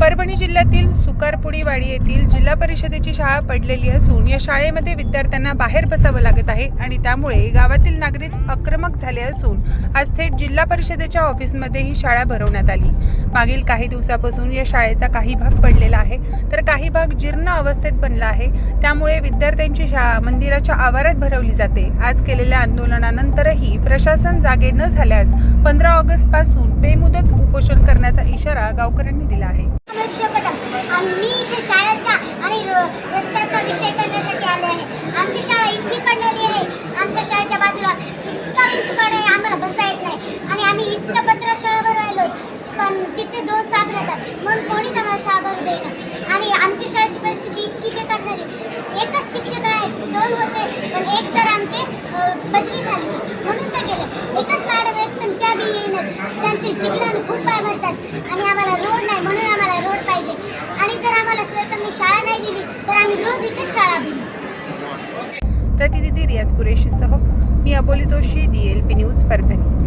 परभणी जिल्ह्यातील सुकारपुडीवाडी येथील जिल्हा परिषदेची शाळा पडलेली असून या शाळेमध्ये विद्यार्थ्यांना बाहेर बसावं लागत आहे आणि त्यामुळे गावातील नागरिक आक्रमक झाले असून आज थेट जिल्हा परिषदेच्या ऑफिसमध्ये ही शाळा भरवण्यात आली. मागील काही दिवसापासून या शाळेचा काही भाग पडलेला आहे. तर काही भाग जीर्ण अवस्थेत बनला आहे. त्यामुळे विद्यार्थ्यांची शाळा मंदिराच्या आवारात भरवली जाते. आज केलेल्या आंदोलनानंतरही प्रशासन जागे न झाल्यास पंधरा ऑगस्टपासून बेमुदत उपोषण करण्याचा इशारा गावकऱ्यांनी दिला आहे लक्ष कदम आम्ही इथे शाळेचा आणि र- रस्त्याचा विषय करण्यासाठी आले आहे आमची शाळा इतकी पडलेली आहे आमच्या शाळेच्या बाजूला इतका विंचुकाड आहे आम्हाला बसा येत नाही आणि आम्ही इतकं पत्र शाळा भरवायलो पण तिथे दोन साप राहतात म्हणून कोणीच आम्हाला शाळा भरू देईना आणि आमच्या शाळेची परिस्थिती इतकी बेकार झाली. एकच शिक्षक आहेत दोन होते पण एक सर आमचे बदली झाली. म्हणून तर गेले. एकच मॅडम आहेत पण त्या बी येईनात त्यांचे चिखलाने खूप पाय भरतात. आणि आम्हाला रोड नाही म्हणून आम्हाला रोड पाहिजे. आणि जर आम्हाला सरकारने शाळा नाही दिली तर आम्ही रोज इथेच शाळा दिली प्रतिनिधी रियाज कुरेशीसह मी Aboli Joshi D L P news Parbhani.